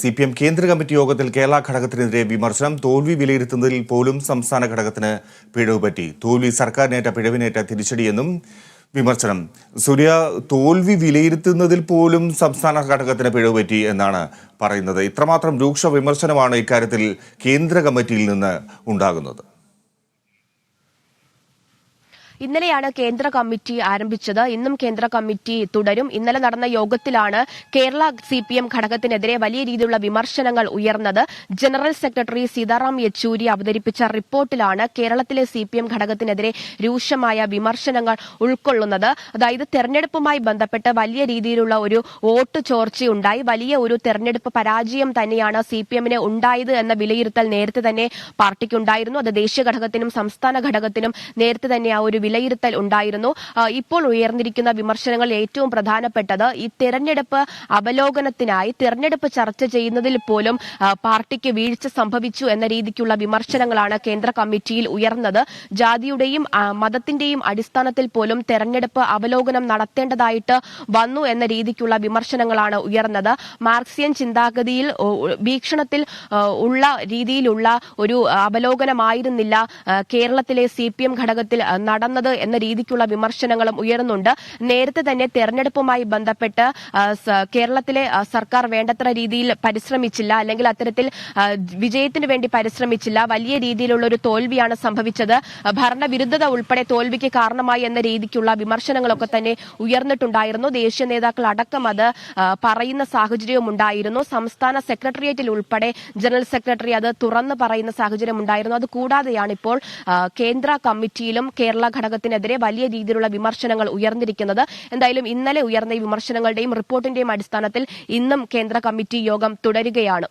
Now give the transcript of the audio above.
C P M കേന്ദ്ര committee യോഗത്തിൽ കേരള ഘടകത്തിനെതിരെ വിമർശനം തോൽവി വിലയിരുത്തുന്നതിൽ പോലും സംസ്ഥാന ഘടകത്തിന് പിഴവ് പറ്റി. തോൽവി സർക്കാരിനേറ്റ പിഴവിനേറ്റ തിരിച്ചടിയെന്നും വിമർശനം. സൂര്യ തോൽവി വിലയിരുത്തുന്നതിൽ പോലും സംസ്ഥാന ഘടകത്തിന് പിഴവ് പറ്റി എന്നാണ് പറയുന്നത്. ഇത്രമാത്രം രൂക്ഷ വിമർശനമാണ് ഇക്കാര്യത്തിൽ കേന്ദ്ര കമ്മിറ്റിയിൽ നിന്ന് ഉണ്ടാകുന്നത്. ഇന്നലെയാണ് കേന്ദ്ര കമ്മിറ്റി ആരംഭിച്ചത്. ഇന്നും കേന്ദ്ര കമ്മിറ്റി തുടരും. ഇന്നലെ നടന്ന യോഗത്തിലാണ് കേരള സി പി എം ഘടകത്തിനെതിരെ വലിയ രീതിയിലുള്ള വിമർശനങ്ങൾ ഉയർന്നത്. ജനറൽ സെക്രട്ടറി സീതാറാം യെച്ചൂരി അവതരിപ്പിച്ച റിപ്പോർട്ടിലാണ് കേരളത്തിലെ സി പി എം ഘടകത്തിനെതിരെ രൂക്ഷമായ വിമർശനങ്ങൾ ഉൾക്കൊള്ളുന്നത്. അതായത് തെരഞ്ഞെടുപ്പുമായി ബന്ധപ്പെട്ട് വലിയ രീതിയിലുള്ള ഒരു വോട്ട് ചോർച്ചയുണ്ടായി. വലിയ ഒരു തെരഞ്ഞെടുപ്പ് പരാജയം തന്നെയാണ് സി പി എമ്മിന് ഉണ്ടായത് എന്ന വിലയിരുത്തൽ നേരത്തെ തന്നെ പാർട്ടിക്കുണ്ടായിരുന്നു. അത് ദേശീയ ഘടകത്തിനും സംസ്ഥാന ഘടകത്തിനും നേരത്തെ തന്നെ ആ ഒരു വിലയിരുത്തൽ ഉണ്ടായിരുന്നു. ഇപ്പോൾ ഉയർന്നിരിക്കുന്ന വിമർശനങ്ങൾ ഏറ്റവും പ്രധാനപ്പെട്ടത് ഈ തെരഞ്ഞെടുപ്പ് അവലോകനത്തിനായി തെരഞ്ഞെടുപ്പ് ചർച്ച ചെയ്യുന്നതിൽ പോലും പാർട്ടിക്ക് വീഴ്ച സംഭവിച്ചു എന്ന രീതിക്കുള്ള വിമർശനങ്ങളാണ് കേന്ദ്ര കമ്മിറ്റിയിൽ ഉയർന്നത്. ജാതിയുടെയും മതത്തിന്റെയും അടിസ്ഥാനത്തിൽ പോലും തെരഞ്ഞെടുപ്പ് അവലോകനം നടത്തേണ്ടതായിട്ട് വന്നു എന്ന രീതിക്കുള്ള വിമർശനങ്ങളാണ് ഉയർന്നത്. മാർക്സിയൻ ചിന്താഗതിയിൽ വീക്ഷണത്തിൽ ഉള്ള രീതിയിലുള്ള ഒരു അവലോകനമായിരുന്നില്ല കേരളത്തിലെ സി പി എം ഘടകത്തിൽ ആ, നടന്നത് എന്ന രീതിക്കുള്ള വിമർശനങ്ങളും ഉയരുന്നുണ്ട്. നേരത്തെ തന്നെ തെരഞ്ഞെടുപ്പുമായി ബന്ധപ്പെട്ട് കേരളത്തിലെ സർക്കാർ വേണ്ടത്ര രീതിയിൽ പരിശ്രമിച്ചില്ല അല്ലെങ്കിൽ അത്തരത്തിൽ വിജയത്തിനു വേണ്ടി പരിശ്രമിച്ചില്ല വലിയ രീതിയിലുള്ള ഒരു തോൽവിയാണ് സംഭവിച്ചത്. ഭരണവിരുദ്ധത ഉൾപ്പെടെ തോൽവിക്ക് കാരണമായി എന്ന രീതിക്കുള്ള വിമർശനങ്ങളൊക്കെ തന്നെ ഉയർന്നിട്ടുണ്ടായിരുന്നു. ദേശീയ നേതാക്കൾ അടക്കം അത് പറയുന്ന സാഹചര്യവും ഉണ്ടായിരുന്നു. സംസ്ഥാന സെക്രട്ടേറിയറ്റിൽ ഉൾപ്പെടെ ജനറൽ സെക്രട്ടറി അത് തുറന്നു പറയുന്ന സാഹചര്യം ഉണ്ടായിരുന്നു. അത് കൂടാതെയാണ് ഇപ്പോൾ കേന്ദ്ര കമ്മിറ്റിയിലും കേരള ഘടകത്തിനെതിരെ വലിയ രീതിയിലുള്ള വിമർശനങ്ങൾ ഉയർന്നിരിക്കുന്നത്. എന്തായാലും ഇന്നലെ ഉയർന്ന ഈ വിമർശനങ്ങളുടെയും റിപ്പോർട്ടിന്റെയും അടിസ്ഥാനത്തിൽ ഇന്നും കേന്ദ്ര കമ്മിറ്റി യോഗം തുടരുകയാണ്.